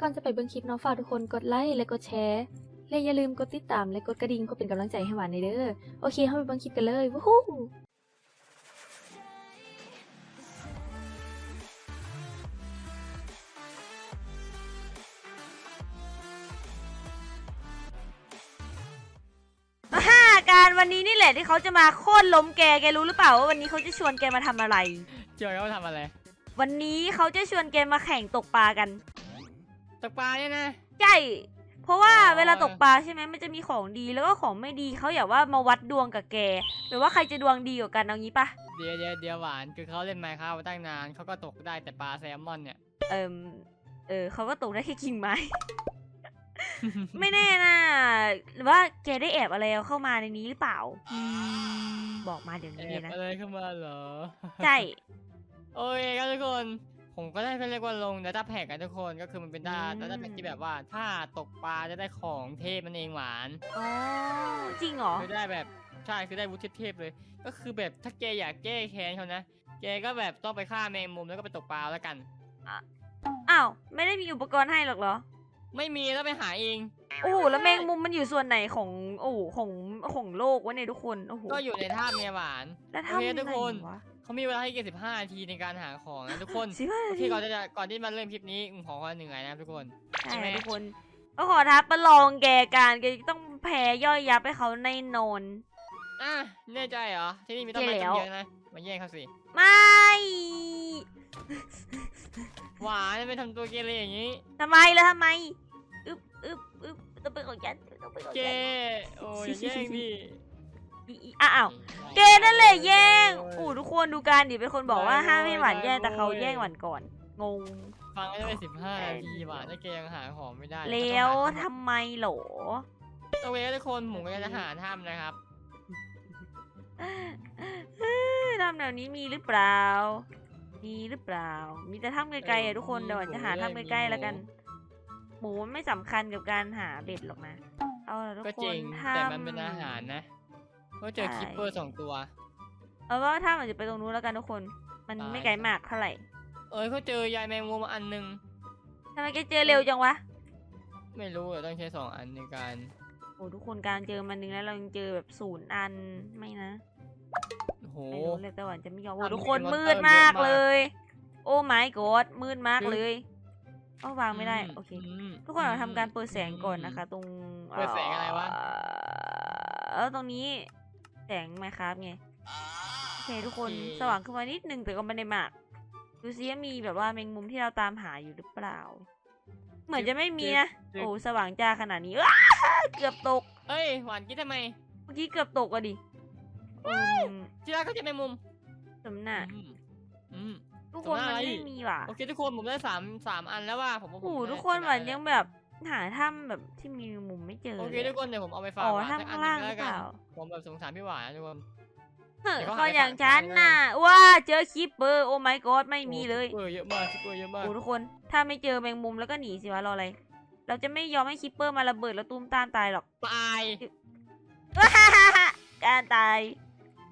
ก่อนจะไปเบิ่งคลิปเนาะฝากทุกคนกดไลค์และกดแชร์และอย่าลืมกดติดตามและกดกระดิ่งเพื่อเป็นกำลังใจให้หวานในเด้อโอเคเข้าไปเบิ่งคลิปกันเลยวู้ฮู้ห้าการวันนี้นี่แหละที่เขาจะมาโค่นล้มแกแกรู้หรือเปล่าว่าวันนี้เขาจะชวนแกมาทำอะไร เจอเขาทำอะไร วันนี้เขาจะชวนแกมาแข่งตกปลากัน ตกปลาเนี่ยนะ ใช่ เพราะว่าอ๋อเวลาตกปลาใช่ไหมมันจะมีของดีแล้วก็ของไม่ดีเขาอยากว่ามาวัดดวงกับแกหรือว่าใครจะดวงดีกว่ากันเอางี้ปะเดี๋ยวเดี๋ยวเดี๋ยวหวานคือเขาเล่นไมค์ครับมาตั้งนานเขาก็ตกได้แต่ปลาแซลมอนเนี่ย เอิมเออเขาก็ตกได้แค่กิ่งไม้ ไม่แน่นะหรือว่าแกได้แอบอะไรเข้ามาในนี้หรือเปล่า บอกมาเดี๋ยวแอนี้เลยบนะ อะไรเข้ามาเหรอ ใช่ โอเคครับทุกคน ผมก็ได้เรียกว่าลง Data Pack กันทุกคนก็คือมันเป็น Data Data Pack ที่แบบว่าถ้าตกปลาจะได้ของเทพมันเองหวานอ๋อจริงเหรอคือได้แบบใช่คือได้วุฒิเทพๆเลย ก็คือแบบถ้าแกอยากแก้แค้นเขานะแกก็แบบต้องไปฆ่าแมงมุมแล้วก็ไปตกปลาแล้วกันอ้าวไม่ได้มีอุปกรณ์ให้หรอกเหรอ ไม่มีแล้วไปหาเอง โอ้โหแล้วแมงมุมมันอยู่ส่วนไหนของโอ้โหของของโลกวะเนี่ยทุกคนโอ้โหก็อยู่ในถ้ำเนี่ยหวานแล้วโอทำเคยังไงทุกคนวะ เขามีเวลาให้แค่15นาทีในการหาของนะทุกคนสิบห้าโอนาเคทีก่อนที่จะก่อนที่มาเริ่มคลิปนี้ผมขอความเหนื่อยนะครับทุกคน ใช่ใช่ไหมทุกคนก็ขอท้าประลองแกการแกต้องแพ้ย่อยยับให้เขาในนอน อะแน่ใจเหรอที่นี่มีต้นไม้ใช่ต้แล้วนเยอะนะมาแย่งเขาสิไม่หวานไม่ทำตัวเกเรอย่างนี้ทำไมแล้วทำไม อึ๊บอึ๊บอึ๊บต้องเป็นของฉันต้องเป็นของเกฉันโอ้ยอย่าแย่งดิอีอีอ้าวแกนั่นแหละแย่งโอ้ทุกคนดูการดิเป็นคนบอกว่าห้ามให้หวานแย่งแต่เขาแย่งหวานก่อน งง ฟังได้ไปสิบห้านาทีหวานถ้าแกยังหาของไม่ได้แล้วทำไมโหลโอเคทุกคนผมก็จะหาถ้ำนะครับถ้ำแถวนี้มีหรือเปล่า มีหรือเปล่า มีแต่ถ้ำไกลๆอะทุกคนเดี๋ยวหวานจะหาถ้ำใกล้ๆแล้วกัน หมูมันไม่สำคัญกับการหาเบ็ดหรอกนะ เอาละทุกก็คจรินงถ้ำแต่มันเป็นอาหารนะก็เจอใช่ คิปเปอร์สองตัว เอาว่าถ้ำอาจจะไปตรงนู้นแล้วกันทุกคน มันตายไม่ไกลมากเท่าไหร่เอ้ยเขาเจอยายแมงมุมอันหนึง ทำไมแกเจอเร็วจังวะ ไม่รู้อะต้องใช้สองอันในการโอ้ทุกคนการเจอมันหนึงแล้วเรายังเจอแบบศูนย์อันไม่นะโอ้โห ไม่รู้เลยแต่หวานจะไม่ยอมโอ้ทำทุกคนเป็นมืด monster มากเยอะมากเลย โอ้ my god มืดมากคือเลย เอาวางไม่ได้มโอเคมทุกคนเราทำการเปิดแสงก่อนนะคะ ตรงเปิดแสงอะไรวะเออตรงนี้แสงไหมครับไงโอเคทุกคนสว่างขึ้นมานิดนึงแต่ก็ไม่ได้มาก ดูซิว่ามีแบบว่าแมงมุมที่เราตามหาอยู่หรือเปล่า เหมือนจะไม่มีนะจึ๊กโอ้สว่างจ้าขนาดนี้อ้าเกือบตก เอ้ยหวานคิดทำไม เมื่อกี้เกือบตกอะดิอืมที่รักเขาจะแมงมุมสมน่ะอืมอืม ทุกคนสำมันหรับอะไรไม่มีว่ะโอเคทุกคนผมได้สามสามอันแล้วว่าผมว่าผมโอ้โหได้ทุกคนชะหวานแล้วยังแบบหาถ้ำแบบที่มีมุมไม่เจอโอเคเลยทุกคนเดี๋ยวผมเอาไปฝากอ๋อหวานสักถ้ำอัข้านงหนึล่างงหรือแล้วเปกันล่าผมแบบสงสารพี่หวานนะทุกคนเฮ้ยเดี๋ยวเขาคนอย่างหาฉันไปฝากน่ะว่าเจอคิปเปอร์โอ้ my god ไม่มีเลยเออเยอะมากคิปเปอร์เยอะมากโอ้ทุกคนถ้าไม่เจอแมงมุมแล้วก็หนีสิวะรออะไร เราจะไม่ยอมให้คิปเปอร์มาระเบิดแล้วตุ้มตามตายหรอกตายการตาย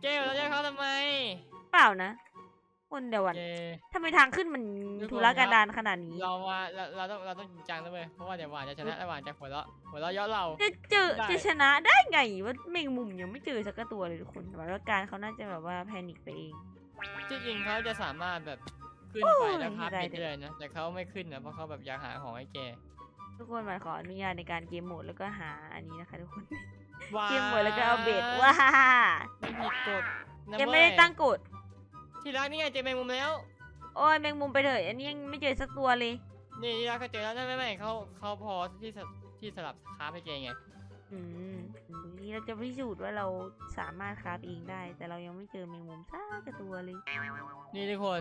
เกลเราจะเขาทำไม เปล่านะ คนเดียววันเกทำไมทางขึ้นมันทุกคนทุรกันดารขนาดนี้ เราว่าเราเราต้องเราต้องจริงจังแล้วเว้ยเพราะว่าเดี๋ยวหวานจะชนะแล้วหวานจะหัวเราะหัวเราะเยาะเรา จะเจอได้จะชนะได้ไงว่าแมงมุมยังไม่เจอสักตัวเลยทุกคนหมายว่าการเขาน่าจะแบบว่าแพนิคไปเองที่จริงเขาจะสามารถแบบขึ้นโอ้ไปยแล้วพับได้ไปเรื่อยนะแต่เขาไม่ขึ้นนะเพราะเขาแบบอยากหาของให้แกทุกคนหมายขออนุญาตในการเกมโหมดแล้วก็หาอันนี้นะคะทุกคนหวานเกมโหมดแล้วก็เอาเบ็ดว้าไม่ผิดกฎนะยังไม่ได้เว้ยตั้งกฎ ที่รักนี่ไงเจอแมงมุมแล้ว โอ้ยแมงมุมไปเถอะอันนี้ยังไม่เจอสักตัวเลย นี่ที่รักเขาเจอแล้วนั่นไม่ไม่เขาเขาพอที่สที่สลับค้าไปแกไง อืมนี่เราจะพิสูจน์ว่าเราสามารถคราฟเองได้ แต่เรายังไม่เจอแมงมุมสักตัวเลย นี่ทุกคน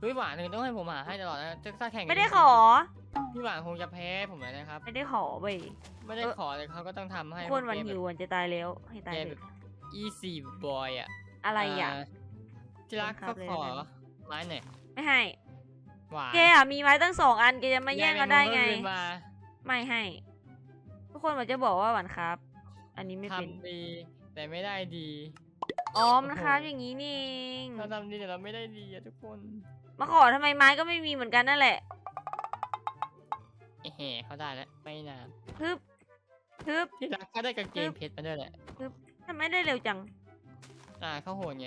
คือหวานถึงต้องให้ผมหาให้ตลอดนะถ้าแข่งกันไม่ได้ขอ พี่หวานคงจะแพ้ผมเลยนะครับ ไม่ได้ขอเว้ยไม่ได้เออขอเลยเขาก็ต้องทำให้คนวันเกมหิววันจะตายแล้วให้ตายเกมเลแบยบ easy boy อะอะไรอะา ที่รักบังคัก็บเลยขอแล้วกันไม้หน่อยไม่ให้หวานแกอะมีไม้ตั้งสองอันแกจะมาแย่งกันได้ไงยายแมมุมก็ขึ้นมาไม่ให้ ทุกคนมันจะบอกว่าหวานครับ อันนี้ไม่เป็นทำดีแต่ไม่ได้ดีอ๋อมันครับอย่างนี้นี่เองเราทำดีแต่เราไม่ได้ดีอะทุกคน มาขอทำไมไม้ก็ไม่มีเหมือนกันนั่นแหละแห่เขาได้แล้วไม่นานฮึบฮึบที่รักก็ได้กางเกงเพชรมาด้วยแหละทำไมได้เร็วจัง อ่าเขาโหดไง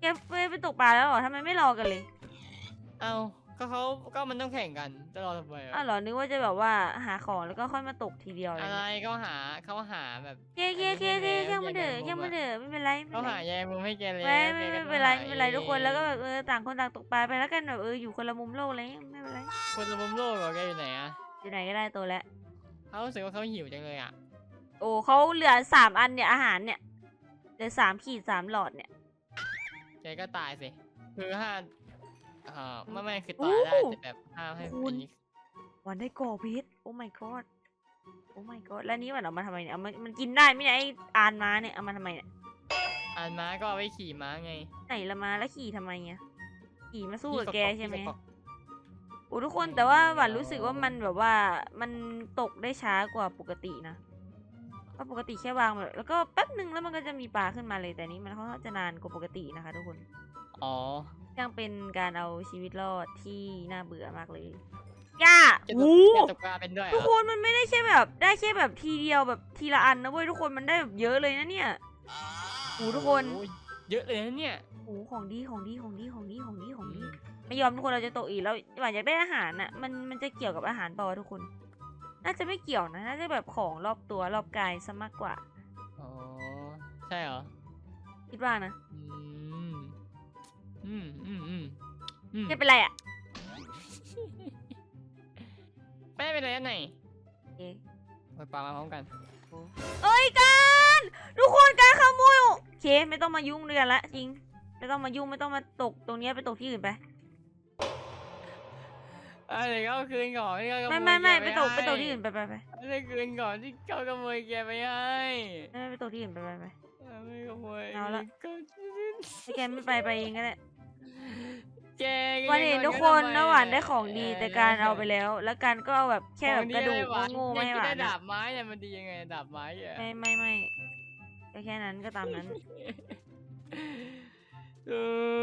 แกไปไปตกปลาแล้วเหรอทำไมไม่รอกันเลยเอ้าก็เขาก็มันต้องแข่งกันจะรอทำไมอ้าวเหรอนึกว่าจะแบบว่าหาของแล้วก็ค่อยมาตกทีเดียวอะไรอะไรเงี้ยเขาหาเขาหาแบบเคเคเคเคช่างมันเถอะช่างมันเถอะไม่เป็นไรไม่เขาเป็นไร หาแยมุมให้แกเลยไม่ไม่แกไม่ก็เป็นไรหาไม่เป็นไรทุกคนแล้วก็เองแบบเออต่างคนต่างตกปลาไปแล้วกันแบบเอออยู่คนละมุมโลกอะไรเงี้ยไม่เป็นไรคนละมุมโลกเหรอแกอยู่ไหนอะอยู่ไหนก็ได้ตัวแล้วเขารู้สึกว่าเขาหิวจังเลยอะโอ้เขาเหลือสามอันเนี่ยอาหารเนี่ยเหลือสามขีดสามหลอดเนี่ย แกก็ตายสิ คือห้าเอ่อไม่ไม่คือตายได้โอ้แต่แบบห้ามให้คุณอันนี้วันได้ก่อพิษโอ้ my god โอ้ my god แล้วนี่มันเอามาทำไมเนี่ยเอามามันกินได้ไหมเนี่ยไออานม้าเนี่ยเอามาทำไมเนี่ยอ่านม้าก็เอาไว้ขี่ม้าไงไหนละมาแล้วขี่ทำไมเนี่ยขี่มาสู้กับที่แกเาะใช่ไหมที่เกาะโอ้ทุกคนแต่ว่าหวานรู้สึกว่ามันแบบว่ามันตกได้ช้ากว่าปกตินะ เพราะปกติแค่วางแบบแล้วก็แป๊บหนึ่งแล้วมันก็จะมีปลาขึ้นมาเลยแต่นี้มันค่อนข้างจะนานกว่าปกตินะคะ ทุกคนอ๋อยังเป็นการเอาชีวิตรอดที่น่าเบื่อมากเลยย่าแกตกโอ้แกตกปลาเป็นด้วยเหรทุกอคนมันไม่ได้แค่แบบ ได้แค่แบบทีเดียวแบบทีละอันนะเว้ยทุกคนมันได้แบบเยอะเลยนะเนี่ย โอ้ทุกคน โอ้ยเยอะเลยนะเนี่ยโอ้ของดีของดีของดีของดีของดีของดีไม่ยอมทุกคนเราจะตกอีกแล้วหวานอยากได้อาหารน่ะมันมันจะเกี่ยวกับอาหารเปล่าวะทุกคน น่าจะไม่เกี่ยวนะ น่าจะแบบของรอบตัวรอบกายซะมากกว่า อ๋อ ใช่เหรอ คิดว่านะ อืม อืม อืม อืมอืมไม่เป็นไรอะไม่เป็นไรอันไหนเอ๊ะไปปลามาพร้อมกัน เอ้ยการทุกคนการขโมยโอเค ไม่ต้องมายุ่งเรือนละจริง ไม่ต้องมายุ่งไม่ต้องมาตกตรงเนี้ยไปตกที่อื่นไป อะไรก็เอาคืนก่อนที่เขาขโมไม่ยไม่ไม่แกไปตกไปให้ตกที่อื่นไปไปไปอะไรคืนก่อนที่เขาขโมยแกไปให้ไม่ไม่ไปตกที่อื่นไปไปไปไม่ขโมยเอาละ ก็ถ้าแกไม่ไปไปเองก็ได้แกวันเห็นทุกคนนะหวานได้ของดีแต่การเอาไปแล้ว แล้วการก็เอาแบบแค่แบบกระดูกโง่ๆมาให้หวานได้ดาอะบไม้เนี่ยมันดียังไงดาบไม้อะไม่ไม่ไม่ก็แค่นั้นก็ตามนั้น เออ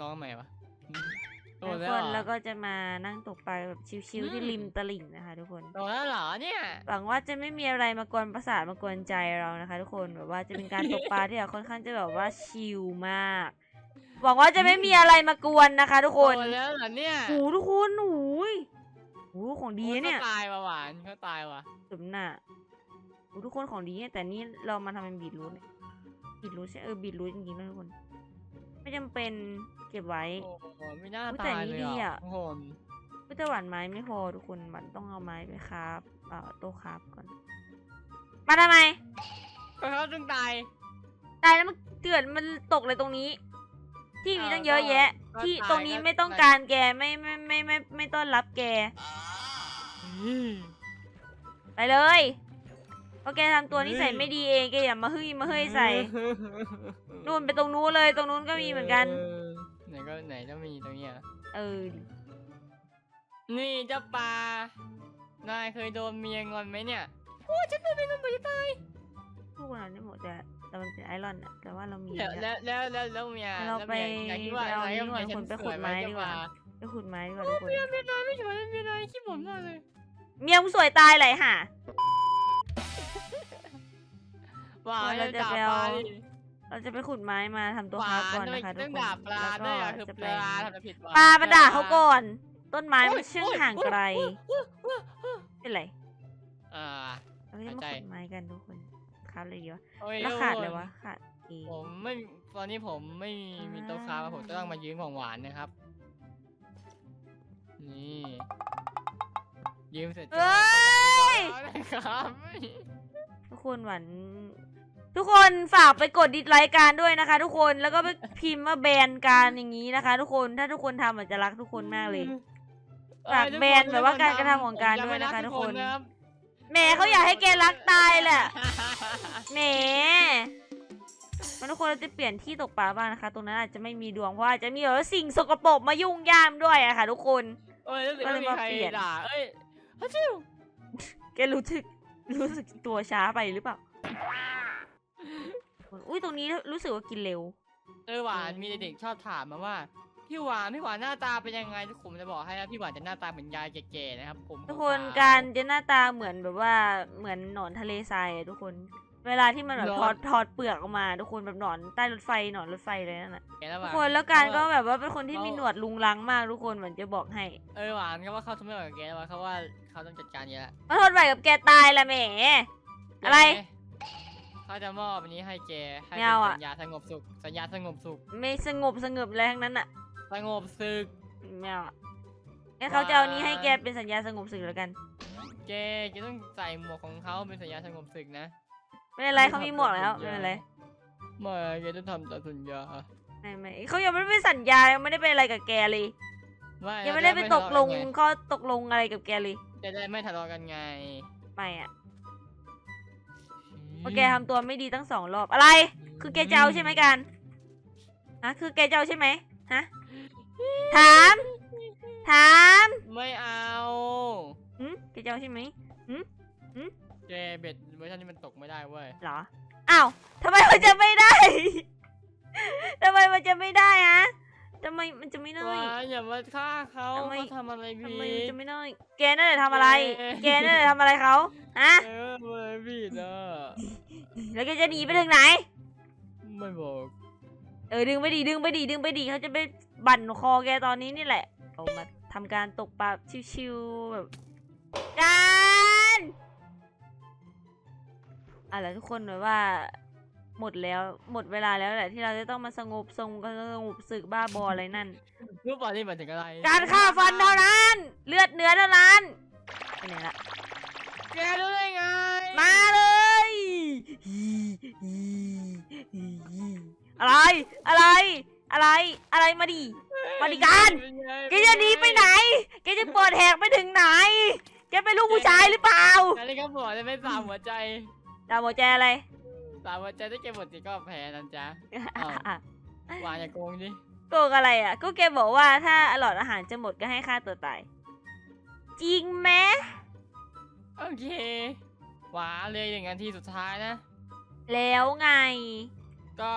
ร้องทำไมวะโตทุกแล้วคนเหรอแล้วก็จะมานั่งตกปลาแบบชิวๆที่อืมริมตลิ่งนะคะ ทุกคน โตแล้วเหรอเนี่ยหวังว่าจะไม่มีอะไรมากวนประสาทมากวนใจเรานะคะ ทุกคนแบบว่าจะเป็นการตกปลาที่แบบค่อนข้างจะแบบว่าชิลมาก หวังว่าจะไม่มีอะไรมากวนนะคะ ทุกคนโตแล้วเหรอเนี่ยโอ้โหทุกคนโอ้ยโอ้โหของดีนะเนี่ยขาตายว่ะหวานเขาตายว่ะสมน่ะโอ้ทุกคนของดีเนี่ยแต่นี่เรามาทำเป็นบีทรูทเนี่ยบีทรูทใช่เออบีทรูทจริงๆนะทุกคน ไม่จำเป็นเก็บไว้โอ้โหไม่น่าอุ๊ยแต่ตายนี่เลยดีอะอะโอ้โหก็แต่หวานไม้ไม่พอทุกคนหวานต้องเอาไม้ไปครับเอ่อโต๊ะครับก่อน มาทำไมก็เขาต้องตายตายแล้วมันเกิดมันตกเลยตรงนี้ ที่มีอ้าวตั้งเยอะแยะก็ที่ตายตรงนี้ก็ไม่ต้องตายการแกไม่ไม่ไม่ไม่ไม่ไม่ต้อนรับแกอืมไปเลย เพราะแกทำตัวนิสัยเฮ้ยไม่ดีเองแกอย่ามาฮึ่ยมาเฮ้ยใส่นู่นไปตรงนู้นเลยตรงนู้นก็มีเหมือนกัน ไหนก็ไหนก็มีตรงเนี้ยเออดินี่เจ้าปลานายเคยโดนเมียงอนไหมเนี่ยโอ้ฉันโดนเมียงอนบ่อยจะตายพวกเราได้หมดแต่แต่มันเป็นไอรอนอะแต่ว่าเรามีแล้วแล้วแล้วแล้วแล้วแล้วเมียเราไปแล้วมียคิดว่าไปเอาอะไรนี่ก็ก่อนเมียคนไปฉัขุดไม้สวยดีกว่าเจ้ปลไปขุดไม้ดีกว่าทุกคนเมียเมียนายไม่สวยเมียนายขี้บ่นมากเลยเมียมึงสวยตายเลยห่าห วานเราจะด่าไปปเอาลาดิเราจะไปขุดไม้มาทำตัวหคราฟวานก่อนทำไมนะคะทุต้กองคนด่าปลาแล้วด้วยก็อะคือจะปไปลาทำอะไรผิดวะปลามาด่าเขาก่อน ต้นไม้โอ๊มัยนช่างโอ๊ยห่างไกลโอ๊ยโอ๊ยโอ๊ยเป็นไรอ่าเราจะมาเข้าใจขุดไม้กันทุกคนครับเลยดีวะโอ้ยแล้วขาดเลยวะขาดเอผมไม่ตอนนี้ผมไม่มีมีโต๊ะค้ามาผมก็ต้องมายืมของหวานนะครับ นี่ยืมเสร็จเอ้ยครับทุกคนหวัน ทุกคนฝากไปกดดิสไลค์การด้วยนะคะ ทุกคนแล้วก็ไปพิมพ์ว่าแบนการอย่างนี้นะคะ ทุกคนถ้าทุกคนทำอาจจะรักทุกคนมากเลย ฝากแบนแบบว่าการกระทำของการด้วยนะคะทุกคนรับแหมเขาอยากให้แกรักตายแหละแหมมันทุกคนเราจะเปลี่ยนที่ตกปลาบ้างนะคะ ตรงนั้นอาจจะไม่มีดวงเพราะอาจจะมีแบบว่าสิ่งสกปรกมายุ่งย่ามด้วยอะค่ะ ทุกคนเอ้ยรู้สึกก็ว่าเลยมีมาใครเปลี่ยนด่าเอ้ยฮัชิวแกรู้สึกรู้สึกตัวช้าไปหรือเปล่า อุ้ยตรงนี้รู้สึกว่ากินเร็ว เออหวานมีเด็กๆชอบถามมาว่าพี่หวานพี่หวานหน้าตาเป็นยังไงทุกคนจะบอกให้นะพี่หวานจะหน้าตาเหมือนยายแก่ๆนะครับ ผมทุกคนขวๆการจะหน้าตาเหมือนแบบว่าเหมือนหนอนทะเลทรายอะทุกคน เวลาที่มันแบบหรอถอดถอดเปลือกออกมา ทุกคนแบบหนอนใต้รถไฟหนอนรถไฟเลยนั่นแหละแก่แล้วทุหกวานคนแล้วการก็เขาแบบว่าเป็นคนที่เขามีมีหนวดลุงลังมากทุกคนเหมือนจะบอกให้เออหวานก็ว่าเขาทำไม่ไหวกับแกแล้วเขาว่าเขาต้องจัดการแกแล้วมาทนไหวกับแกตายละแหมอะไร เขาจะมอบอันนี้ให้แกให้ไม่เป็นเอาอะ สัญญาสงบสุข สัญญาสงบสุข ไม่สงบสงบอะไรทั้งนั้นอะสงบศึก ไม่เอาอะงั้นเขาจะเอานี้ให้แกเป็นสัญญาสงบศึกแล้วกัน แกแกต้องใส่หมวกของเขาเป็นสัญญาสงบศึกนะ ไม่เป็นไรเขามีหมวกแล้วไม่เป็นไรไม่แกต้องทำตามสัญญา ไม่ไม่เขายังไม่ได้เป็นสัญญายังไม่ได้เป็นอะไรกับแกเลย ไม่ยังไม่ได้ไปตกลงจะด้ข้อตกลงอะไรกับแกเลย จะได้ไม่ทะเลาะกันไง ไม่อะเพ ราะแกทำตัวไม่ดีตั้งสองรอบอะไร คือแกจะเอาใช่ไหมกันฮะคือแกจะเอาใช่ไหมฮะถาม ถามไม่เอาหืมแกจะเอาใช่ไหมแกเบ็ดเวอร์ชันนี้มันตกไม่ได้เว้ยเหรออ้าวทำไมมันจะไม่ได้ ทำไมมันจะไม่ได้ฮะ ทำไมมันจะไม่ได้ว้าอย่ามาฆ่าเขาทำไม เขาทำอะไรทำผิไมมันด จะไม่ได้ แกนั่นแหละทำอะไรเย้แกนั่นแหละทำอะไรเขาฮะ เออไม่ผิดอะแล้วแกจะหนีไปถึงไหน ไม่บอกเออดึงไปดีดึงไปดีดึงไปดีเขาจะไปบั่นคอแกตอนนี้นี่แหละเอามาทำการตกปลาชิวๆแบบการอะไรทุกคนแบบว่า หมดแล้วหมดเวลาแล้วแหละที่เราจะต้องมาสงบทรงกันสงบศึกบ้าบออะไรนั่น รู้ป่ะนี่หมายถึงอะไรการฆ่าฟันเท่านั้น เลือดเนื้อเท่านั้นไปไหนละแกรู้ได้ไงมาเลยอะไรอะไรอะไรอะไรมาดิมาดิการเป็นไงแกจะหนีไปไหนแกจะเปิดแหกไปถึงไหนแกเป็นลูกผู้ชายหรือเปล่าการที่เขาบอกจะไม่สามหัวใจดาวโมแจอะไร สามหัวใจถ้าแกหมดสิก็แพ้นะจ๊ะอ้าวหวานอย่าโกงดิโกงอะไรอะ ก็แกบอกว่าถ้าหลอดอาหารจะหมดก็ให้ฆ่าตัวตาย จริงไหมโอเคหวานเลยอย่างนาทีสุดท้ายนะ แล้วไง ก็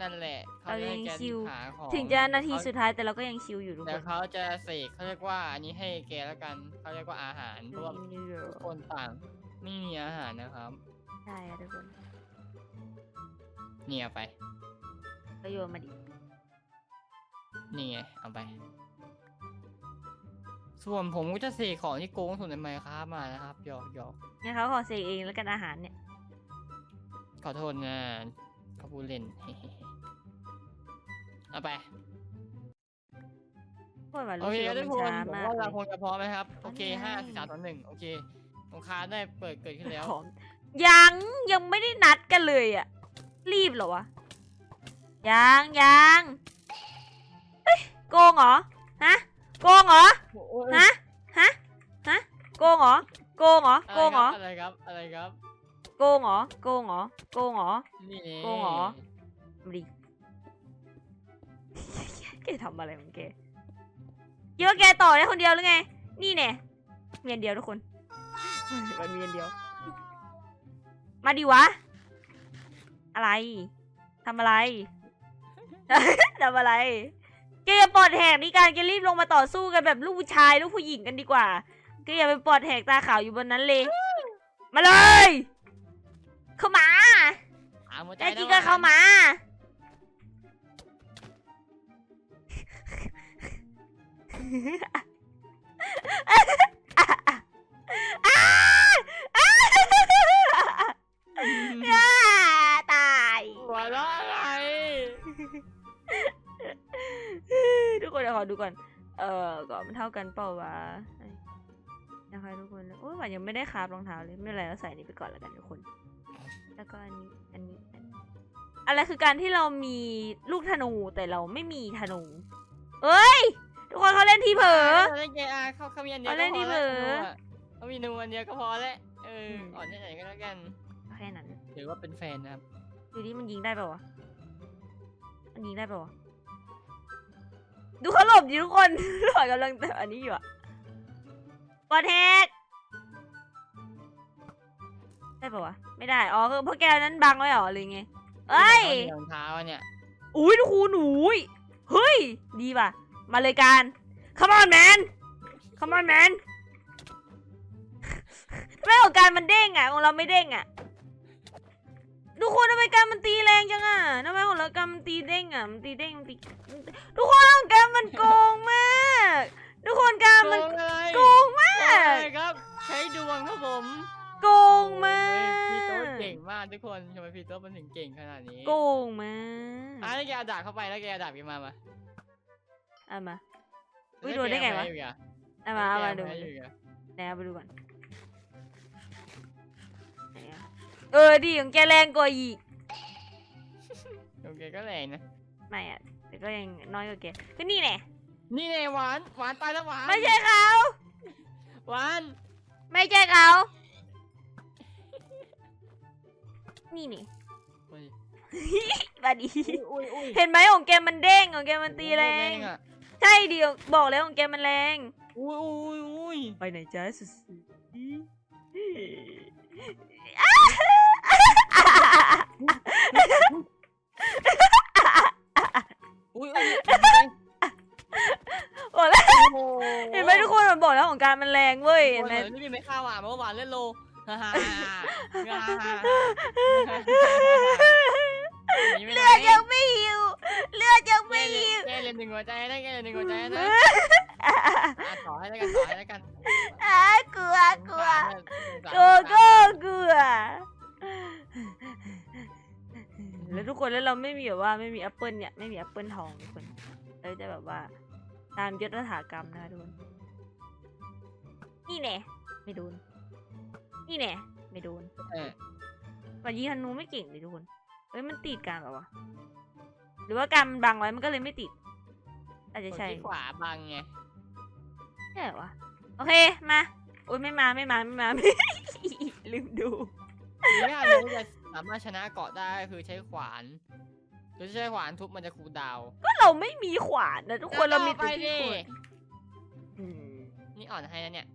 นั่นแหละ เขาจะให้แกเรายังชิวหาของถึงจะนาทีเขสุดท้ายแต่เราก็ยังชิลอยู่ทุกแต่คนเขาจะเสกเขาเรียกว่าอันนี้ให้แกแล้วกันเขาเรียกว่าอาหารเพราะว่าทุกคนต่างไม่มีอาหารนะครับ ใช่อะทุกคนเนี่ยเอาไปก็โยนมาดินี่ไงเอาไป ส่วนผมก็จะเสกของที่โกงสุดในไมค์ครับมานะครับหยอกหยอกงั้นเขาขอเสกเองแล้วกันอาหารเนี่ย ขอโทษนะเขาพูดเล่น เอาไปพวกมันโอรู้เคสึกทุว่ากมันคนช้าผมมากว่าเลเราย คงจะพร้อมไหมครับ โอเคพร้อมห้าแล้วสี่สามสองหนึ่งโอเคสงครามได้เปิดเกิดขึ้นแล้วพร้อมยังยังไม่ได้นัดกันเลยอะ รีบเหรอวะยังยังเฮ้ยโกงเหรอฮะโกงเหรอฮะฮะฮะโกงเหรอโกงเหรอโกงเหรออะไรครับอะไรครับโกงเหรอโกงเหรอโกงเหรอนี่โกงเหรอมาดิแกทำอะไรของแกคิดว่าแกต่อได้คนเดียวหรือไง นี่แน่เมียนเดียวทุกคนมันเมียนเดียว มาดิวะ อะไรทำอะไรทำอะไรแกอย่าปลอดแหกนี่การแกรีบลงมาต่อสู้กันแบบลูกผู้ชายลูกผู้หญิงกันดีกว่าแกอย่าไปปลอดแหกตาขาวอยู่บนนั้นเลย มาเลย เข้ามาถามหัวใจแน่จริงแล้ก็วเข้ามาอ่าตาย หัวเราะอะไร ทุกคนเดี๋ยวขอดูก่อน เออก่อนมันเท่ากันเปล่าวะนะคะทุกคนโอ้ยหวานยังไม่ได้คราบรองเท้าเลย ไม่เป็นไรเราใส่นี้ไปก่อนแล้วกันทุกคน แล้วก็อันนี้อันนี้ อันนี้ อะไรคือการที่เรามีลูกธนูแต่เราไม่มีธนู เอ้ย ทุกคนเขาเล่นทีเผลอเขาเล่นเกอาเขาเขามีอันเดียวเอาก็เล่นพดีอเผลแล้วอเขามีหนูอันเดียวก็พอแล้ว เอออมอ่อนแค่ไหนก็แล้วกัน แค่นั้น ถือว่าเป็นแฟนนะครับ ดูดิมันยิงได้ป่าวะ มันยิงได้ป่าวะ ดูเขาหลบดิทุกคนหลบกำลังแต่อันนี้อยู่อะปอดแฮกได้ป่าวะ ไม่ได้ อ๋อคือเพราะแกนั้นบังไว้เหรอหรือไงเอ้ยรองเท้าเนี่ยอุ้ยทุกคนหนูยเฮ้ย ดีว่ะ มาเลยการ come on man come on man ไม่ของการมันเด้งอะของเราไม่เด้งอะ ทุกคนทำไมการมันตีแรงจังอะทำไมของเราการมันตีเด้งอะ มันตีเด้งมันตี ทุกคนของการมันโกงมาก ทุกคนการมันโกงอะไรโกงมาก โกงอะไรครับ ใช้ดวงครับผมโกงมาโอ้ยพี่โต๊ะกเก่งมากทุกคนทำไมพี่โต๊ะมันถึงเก่งขนาดนี้โกงมาอะกแล้วแกเอาดาบเข้าไปแล้วแกเอาดาบแกมามาเอามา อุ๊ยโดนได้ไงวะแกเอาอยู่อ่เอามาเอามาแกดูให้อยู่อะไหนเอาไปดูก่อนไหน เออดีของแกแรงกว่าอีก โอเคก็แรงนะ ไม่อะแต่ก็ยังน้อยกว่าแกก็นี่แน่นี่ไงหวาน หวานตายแล้วหวาน ไม่ใช่เขา หวาน ไม่ใช่เขา นี่นี่อุ้ยบัดดีอุ้ยอุ้ยเห็นไหมของแกมันเด้งของแกมันตีแรงอะใช่เดียวบอกแล้วของแกมันแรง อุ้ยอุ้ยอุ้ยไปไหนจ้าสุด ห็นไหมโอ้ยนี่ไม่ข้าวหวานเมื่อวานเล่นโลฮ่าฮ่าฮ่าฮ่าฮ่าหนีไปไหนเลือดยังไม่หิวเลือดยังไม่หิวแกเล่นหนึ่งหัวใจนะแกเล่นหนึ่งหัวใจนะอะต่อให้แล้วกันต่อให้แล้วกันอะกลัวกลัวสงสารกลัวก็กลัวแล้วทุกคนแล้วเราไม่มีแบบว่าไม่มีแอปเปิลเนี่ยไม่มีแอปเปิลทองทุกคนเราจะแบบว่าตามยศถากรรมนะคะทุกคน นี่แน่ไม่โดน นี่แน่ไม่โดนเออวันยีฮันนูไม่เก่งเลยทุกคนเอ้ยมันติดการแบบวะหรือว่าการมันบังไว้มันก็เลยไม่ติด อาจจะใช่คนที่ขวาบังไงใช่เหรอวะโอเคมาโอ้ยไม่มาไม่มาไม่มาไม่ลืมดูทีนี้เราจะสามารถชนะเกาะได้คือใช้ขวานหรือใช้ขวานทุบมันจะคูลดาวน์ก็เราไม่มีขวานนะทุกคนเรามีไปแต่ที่ดิขวานอืมนี่อ่อนให้นะเนี่ย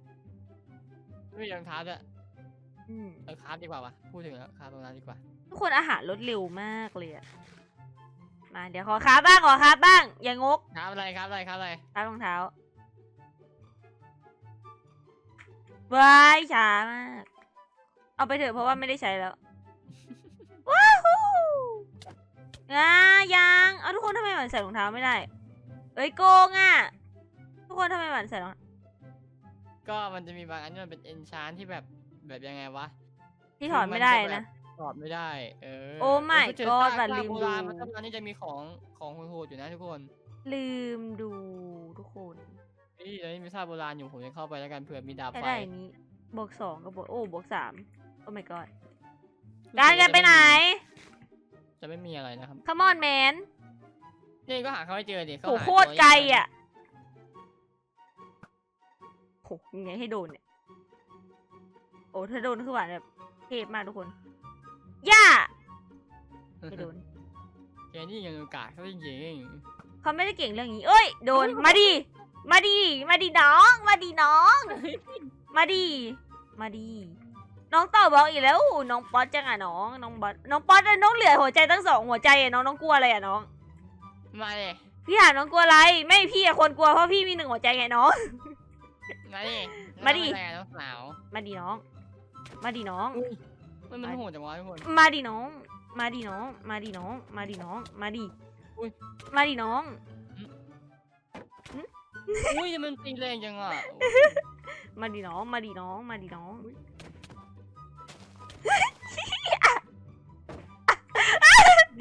ไม่มีรองเท้าด้วยอืมเออคราฟดีกว่าวะพูดถึงแล้วคราฟตรงนั้นดีกว่า ทุกคนอาหารลดเร็วมากเลยอะมาเดี๋ยวขอค้าบ้างขอค้าบ้าง อย่างงกคราฟอะไรคราฟอะไรคราฟอะไรค้ารองเท้าว้ายช้ามาก เอาไปเถอะเพราะว่าไม่ได้ใช้แล้ว ว้าวฮู้อ่ายังเอาทุกคนทำไมหวานใส่รองเท้าไม่ได้ เอ้ยโกงอะ ทุกคนทำไมหวานใส่รอง ก็มันจะมีบางอันที่มันเป็นเอนชานที่แบบแบบยังไงวะที่ถอดไม่ได้นะถอดไม่ได้ เออ โอ้ my เเจอ god ซากบัตรซากลืมโบราณดูมันก็ตอนนี้จะมีของของโหดๆอยู่นะทุกคน ลืมดูทุกคนนี่ตอนนี้มีซากโบราณอยู่ผมจะเข้าไปแล้วกันเผื่อมีดาบใช้ไฟได้อันนี้บวกสองกับบวกโอ้บวกสามโอ้ my god การกันไปไหน จะไม่มีอะไรนะครับ come on man นี่ก็หาเขาไม่เจอดิเขาโหหาโคตรตัวไกลยากอะ โหยังไงให้โดนเนี่ย โอ้ถ้าโดนคือหวานแบบเทพมากทุกคน ย่าไม่โดนแกนี่ยังโอกาสเขาจริงเขาไม่ได้เก่งเรื่องนี้ เอ้ย โดน มาดิ มาดิ มาดิน้อง มาดิน้อง มาดิ มาดิ น้องต่อบล็อกอีกแล้ว น้องป๊อตจังอะน้อง น้องบอสน้องป๊อตอะน้องเหลือหัวใจตั้งสองหัวใจอะน้องน้องกลัวอะไรอะน้องๆมาเลยพี่ถามน้องกลัวอะไร ไม่พี่อะคนกลัวเพราะพี่มีหนึ่งหัวใจไงน้อง มาดิมาดิ แล้วทำไน้องสาวมาดิน้อง มาดิน้อง มันมันโหดจังวะทุกคน มาดิน้อง มาดิน้อง มาดิน้อง มาดิน้อง มาดิอุ๊ย มาดิน้อง อุ้ยมันตีแรงจังอะมาดิน้อง มาดิน้อง มาดิน้อง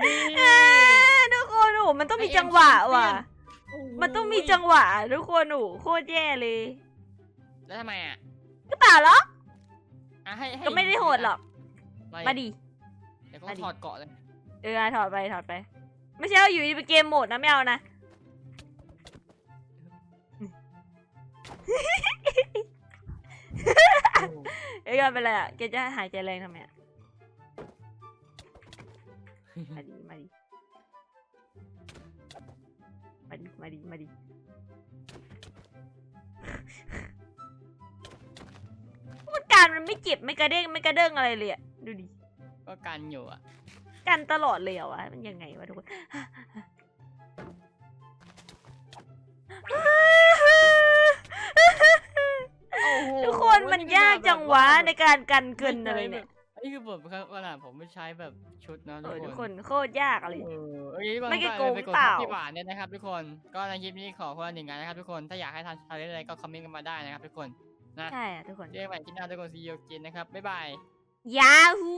นี่อ่าทุกคนโอ้โหมันต้องมีจังหวะว่ะ มันต้องมีจังหวะทุกคนโอ้โหโคตรแย่เลย แล้วทำไมอะก็เปล่าหรอกอะให้ให้ก็ไม่ได้โหดหรอกมาดิ เดี๋ยวก็มาดิ ถอดเกาะเลยเออถอดไปถอดไป ไม่ใช่ว่าอยู่ดีไปเกมโหมดนะไม่เอานะ เอ้ยเป็นไรอะแกจะหายใจแรงทำไมอะ มาดิ มาดิ มาดิ มาดิ มาดิ มันการมันไม่เจ็บไม่กระเด้งไม่กระเด้งอะไรเลยอะดูดิก็กันอยู่อะกันตลอดเลยอวะมันยังไงวะทุกคนทุกคนมันยากจังวะในการกันเกินอะไรเนี่ยนี่คือผมครับขนาดผมไม่ใช้แบบชุดนะทุกคนโคตรยากเลยไม่ได้โกงเปล่าที่หวานเนี่ยนะครับทุกคนก็ในคลิปนี้ขอคนหนึ่งกันนะครับทุกคนถ้าอยากให้ทำอะไรก็คอมเมนต์กันมาได้นะครับทุกคน นะใช่อะทุกคนเจอกันใหม่คลิหน้าทุกคนซีโอเกนนะครับบ๊ายบาย ยาฮู